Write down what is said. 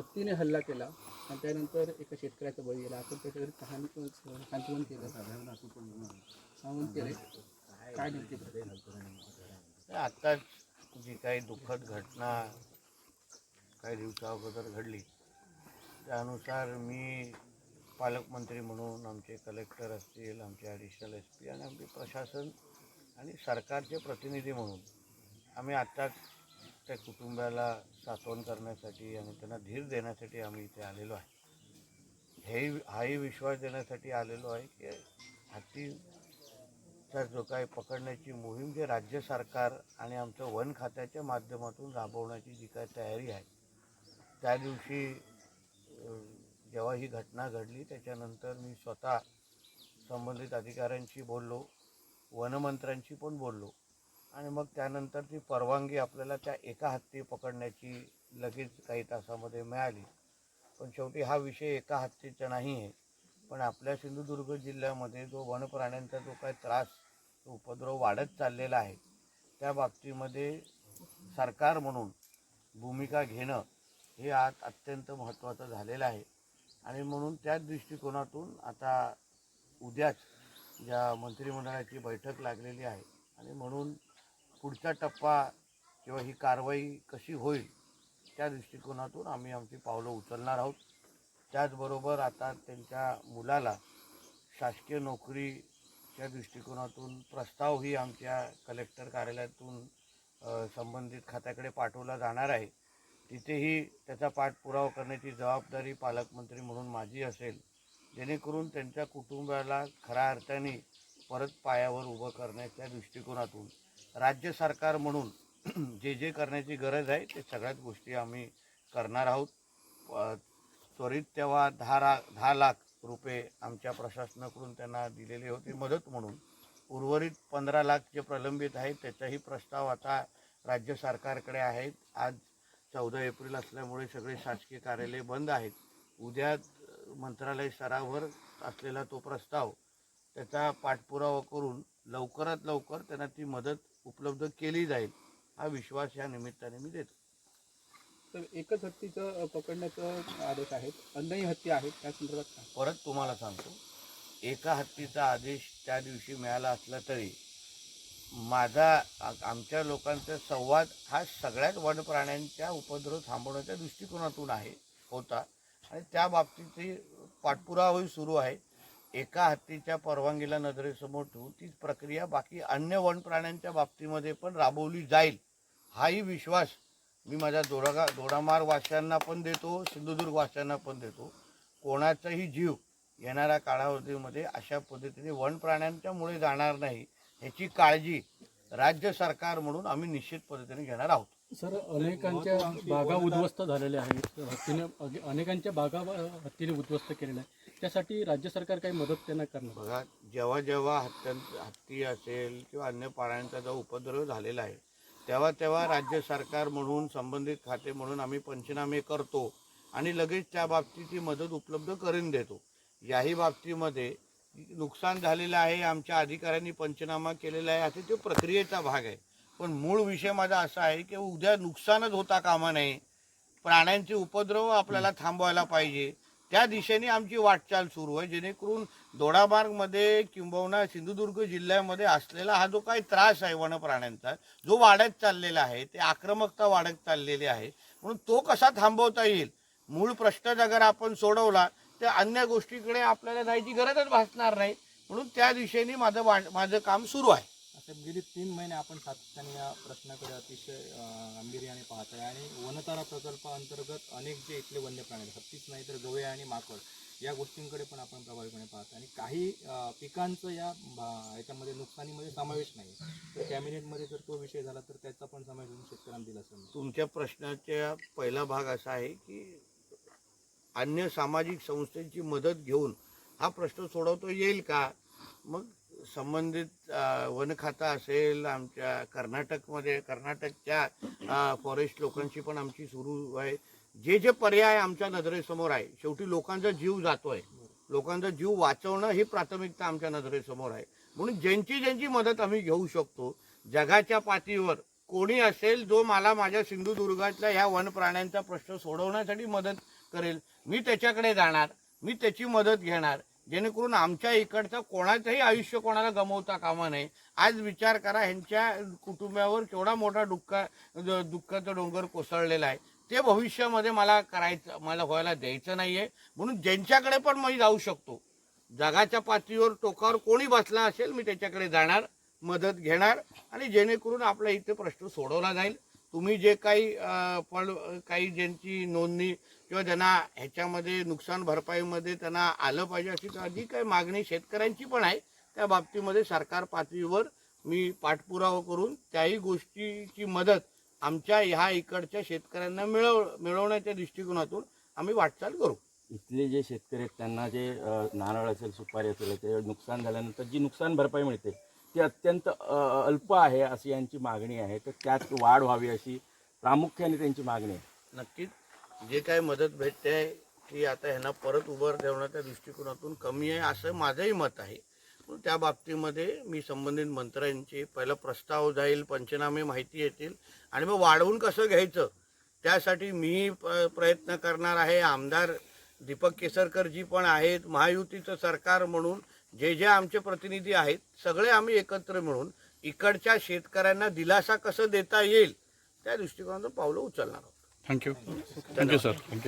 हत्तीने हल्ला केला आणि त्यानंतर एका शेतकऱ्याचा बळी गेला. आपण त्याच्याकडे कहाणी पण केलं. सांगून केले. काय नेमके? आत्ताच जी काही दुःखद घटना काही दिवसा अगोदर घडली त्यानुसार मी पालकमंत्री म्हणून आमचे कलेक्टर असतील आमचे ॲडिशनल एस पी आणि आमचे प्रशासन आणि सरकारचे प्रतिनिधी म्हणून आम्ही आत्ताच त्या कुटुंबाला सात्वन करण्यासाठी आणि त्यांना धीर देण्यासाठी आम्ही इथे आलेलो आहे. हेही हाही विश्वास देण्यासाठी आलेलो आहे की हत्तीचा जो काही पकडण्याची मोहीम जे राज्य सरकार आणि आमचं वन खात्याच्या माध्यमातून राबवण्याची जी काय तयारी आहे त्या दिवशी जेव्हा ही घटना घडली त्याच्यानंतर मी स्वतः संबंधित अधिकाऱ्यांशी बोललो वनमंत्र्यांशी पण बोललो. आणि मग त्यानंतर ती परवानगी आपल्याला त्या एका हत्ती पकडण्याची लगेच काही तासामध्ये मिळाली. पण शेवटी हा विषय एका हत्तीचा नाही आहे पण आपल्या सिंधुदुर्ग जिल्ह्यामध्ये जो वनप्राण्यांचा जो काय त्रास तो उपद्रव वाढत चाललेला आहे त्या बाबतीमध्ये सरकार म्हणून भूमिका घेणं हे आज अत्यंत महत्त्वाचं झालेलं आहे. आणि म्हणून त्याच दृष्टिकोनातून आता उद्याच ज्या मंत्रिमंडळाची बैठक लागलेली आहे आणि म्हणून पुढचा टप्पा किंवा ही कारवाई कशी होईल त्या दृष्टिकोनातून आम्ही आमची पावलं उचलणार आहोत. त्याचबरोबर आता त्यांच्या मुलाला शासकीय नोकरीच्या दृष्टिकोनातून प्रस्तावही आमच्या कलेक्टर कार्यालयातून संबंधित खात्याकडे पाठवला जाणार आहे. तिथेही त्याचा पाठपुरावा करण्याची जबाबदारी पालकमंत्री म्हणून माझी असेल. जेणेकरून त्यांच्या कुटुंबाला खऱ्या अर्थाने परत पायावर उभं करण्याच्या दृष्टिकोनातून राज्य सरकार म्हणून जे जे करण्याची गरज आहे ते सगळ्याच गोष्टी आम्ही करणार आहोत. त्वरित तेव्हा दहा रा दहा लाख रुपये आमच्या प्रशासनाकडून त्यांना दिलेले होते मदत म्हणून. उर्वरित पंधरा लाख जे प्रलंबित आहेत त्याचाही प्रस्ताव आता राज्य सरकारकडे आहेत. आज चौदा एप्रिल असल्यामुळे सगळे शासकीय कार्यालय बंद आहेत. उद्या मंत्रालय स्तरावर असलेला तो प्रस्ताव त्याचा पाठपुरावा करून लवकरात लवकर त्यांना ती मदत उपलब्ध केली जाईल हा विश्वास या निमित्ताने मी देतो. तर एकच हत्तीचं पकडण्याचं आदेश आहेत. अन्यही हत्ती आहेत त्या संदर्भात काय परत तुम्हाला सांगतो एका हत्तीचा आदेश त्या दिवशी मिळाला असला तरी माझा आ- आमच्या लोकांचा संवाद हा सगळ्याच वनप्राण्यांच्या उपद्रव थांबवण्याच्या दृष्टिकोनातून आहे होता. आणि त्या बाबतीतही पाठपुरावाही सुरू आहे. एका हत्तीच्या परवानगीला नजरेसमोर ठेवून तीच प्रक्रिया बाकी अन्य वनप्राण्यांच्या बाबतीमध्ये पण राबवली जाईल हाही विश्वास मी माझ्या दोडागा दोडामार वाशांना पण देतो सिंधुदुर्ग वाशांना पण देतो. कोणाचाही जीव येणाऱ्या कालावधीमध्ये अशा पद्धतीने वन प्राण्यांच्यामुळे जाणार नाही ह्याची काळजी राज्य सरकार म्हणून आम्ही निश्चित पद्धतीने घेणार आहोत. सर अनेकांच्या बागा उद्ध्वस्त झालेल्या आहेत. हत्तीने अनेकांच्या बागा हत्तीने उद्ध्वस्त केलेल्या आहेत. त्यासाठी राज्य सरकार काही मदत त्यांना करणार? बघा जेव्हा जेव्हा हत्त्यां हत्ती असेल किंवा अन्य प्राण्यांचा जो उपद्रव झालेला आहे तेव्हा तेव्हा राज्य सरकार म्हणून संबंधित खाते म्हणून आम्ही पंचनामे करतो आणि लगेच त्या बाबतीची मदत उपलब्ध करून देतो. याही बाबतीमध्ये नुकसान झालेलं आहे आमच्या अधिकाऱ्यांनी पंचनामा केलेला आहे असे तो प्रक्रियेचा भाग आहे. पण मूळ विषय माझा असा आहे की उद्या नुकसानच होता कामा नये. प्राण्यांचे उपद्रव आपल्याला थांबवायला पाहिजे. त्या दिशेने आमची वाटचाल सुरू आहे. जेणेकरून दोडामार्गमध्ये किंबहुना सिंधुदुर्ग जिल्ह्यामध्ये असलेला हा जो काही त्रास आहे वनप्राण्यांचा जो वाढत चाललेला आहे ते आक्रमकता वाढत चाललेली आहे. म्हणून तो कसा थांबवता येईल? मूळ प्रश्न जर आपण सोडवला तर अन्य गोष्टीकडे आपल्याला जायची गरजच भासणार नाही. म्हणून त्या दिशेने माझं वा- माझं काम सुरू आहे. असं गेली तीन महिने आपण सातत्याने या प्रश्नाकडे अतिशय गांभीर्याने पाहत आहे आणि वनतारा प्रकल्पाअंतर्गत अनेक जे इथले वन्य प्राणी आहेत, हत्तीच नाही तर गवे आणि माकड या गोष्टींकडे पण आपण प्रभावीपणे पाहतो आणि काही पिकांचं या याच्यामध्ये नुकसानीमध्ये समावेश नाही. तर कॅबिनेटमध्ये जर तो विषय झाला तर त्याचा पण समावेश होऊन शेतकऱ्यांना दिला असेल. तुमच्या प्रश्नाच्या पहिला भाग असा आहे की अन्य सामाजिक संस्थेची मदत घेऊन हा प्रश्न सोडवता येईल का? मग संबंधित वनखाता वन असेल आमच्या कर्नाटकमध्ये कर्नाटकच्या फॉरेस्ट लोकांशी पण आमची सुरू आहे. जे जे पर्याय आमच्या नजरेसमोर आहे शेवटी लोकांचा जीव जातोय. लोकांचा जीव वाचवणं ही प्राथमिकता आमच्या नजरेसमोर आहे. म्हणून ज्यांची ज्यांची मदत आम्ही घेऊ शकतो जगाच्या पातळीवर कोणी असेल जो मला माझ्या सिंधुदुर्गातल्या ह्या वन प्राण्यांचा प्रश्न सोडवण्यासाठी मदत करेल मी त्याच्याकडे जाणार मी त्याची मदत घेणार जेणेकरून आमच्या इकडचं कोणाचंही आयुष्य कोणाला गमवता कामा नये. आज विचार करा ह्यांच्या कुटुंबावर केवढा मोठा डुक्का दुःखाचं दुःखाचा डोंगर कोसळलेला आहे. ते भविष्यामध्ये मला करायचं मला व्हायला द्यायचं नाही आहे म्हणून ज्यांच्याकडे पण मी जाऊ शकतो जगाच्या पातळीवर टोकावर कोणी बसला असेल मी त्याच्याकडे जाणार मदत घेणार आणि जेणेकरून आपला इथे प्रश्न सोडवला जाईल. तुम्ही जे काही पण काही ज्यांची नोंदणी किंवा ज्यांना ह्याच्यामध्ये नुकसान भरपाईमध्ये त्यांना आलं पाहिजे अशी जी काही मागणी शेतकऱ्यांची पण आहे. त्या बाबतीमध्ये सरकार पातळीवर मी पाठपुरावा करून त्याही गोष्टीची मदत आमच्या ह्या इकडच्या शेतकऱ्यांना मिळव मिळवण्याच्या दृष्टिकोनातून आम्ही वाटचाल करू. इथले जे शेतकरी आहेत त्यांना जे नारळ असेल सुपारी असेल ते नुकसान झाल्यानंतर जी नुकसान भरपाई मिळते ती अत्यंत अल्प आहे अशी यांची मागणी आहे. तर त्यात वाढ व्हावी अशी प्रामुख्याने त्यांची मागणी आहे. नक्कीच. जे काय मदत भेटते आहे ती आता ह्यांना परत उभं ठेवण्याच्या दृष्टिकोनातून कमी आहे असं माझंही मत आहे. पण त्या बाबतीमध्ये मी संबंधित मंत्र्यांचे पहिला प्रस्ताव जाईल पंचनामे माहिती येतील आणि मग वाढवून कसं घ्यायचं? त्यासाठी मी प- प्रयत्न करणार आहे. आमदार दीपक केसरकरजी पण आहेत. महायुतीचं सरकार म्हणून जे जे आमचे प्रतिनिधी आहेत सगळे आम्ही एकत्र मिळून इकडच्या शेतकऱ्यांना दिलासा कसं देता येईल त्या दृष्टिकोनातून पावलं उचलणार आहोत. Thank you thank you sir thank you